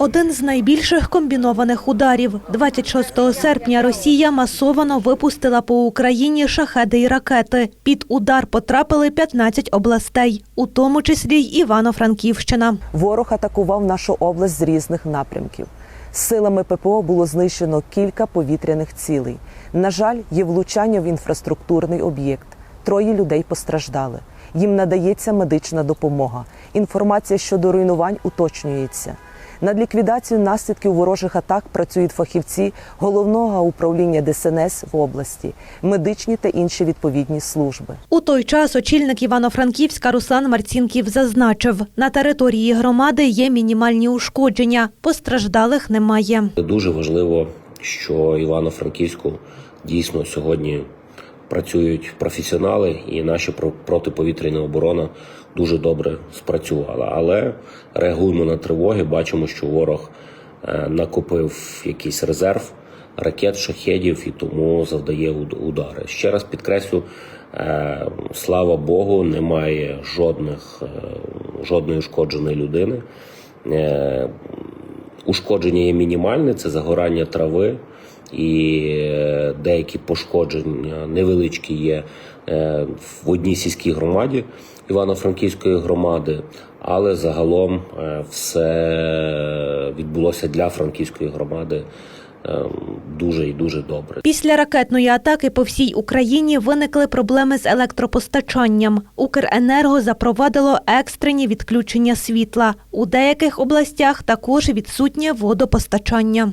Один з найбільших комбінованих ударів. 26 серпня Росія масовано випустила по Україні шахеди й ракети. Під удар потрапили 15 областей, у тому числі й Івано-Франківщина. Ворог атакував нашу область з різних напрямків. Силами ППО було знищено кілька повітряних цілей. На жаль, є влучання в інфраструктурний об'єкт. Троє людей постраждали. Їм надається медична допомога. Інформація щодо руйнувань уточнюється. Над ліквідацією наслідків ворожих атак працюють фахівці головного управління ДСНС в області, медичні та інші відповідні служби. У той час очільник Івано-Франківська Руслан Марцінків зазначив, на території громади є мінімальні ушкодження, постраждалих немає. Дуже важливо, що Івано-Франківську дійсно сьогодні працюють професіонали, і наша про- протиповітряна оборона дуже добре спрацювала. Але реагуємо на тривоги, бачимо, що ворог е, накопив якийсь резерв ракет, шахедів і тому завдає удари. Ще раз підкреслю, е, слава Богу, немає жодних, е, жодної ушкодженої людини. Ушкодження є мінімальне, це загорання трави і е, деякі пошкодження невеличкі є е, в одній сільській громаді Івано-Франківської громади, але загалом е, все відбулося для Франківської громади дуже і дуже добре. Після ракетної атаки по всій Україні виникли проблеми з електропостачанням. Укренерго запровадило екстрені відключення світла. У деяких областях також відсутнє водопостачання.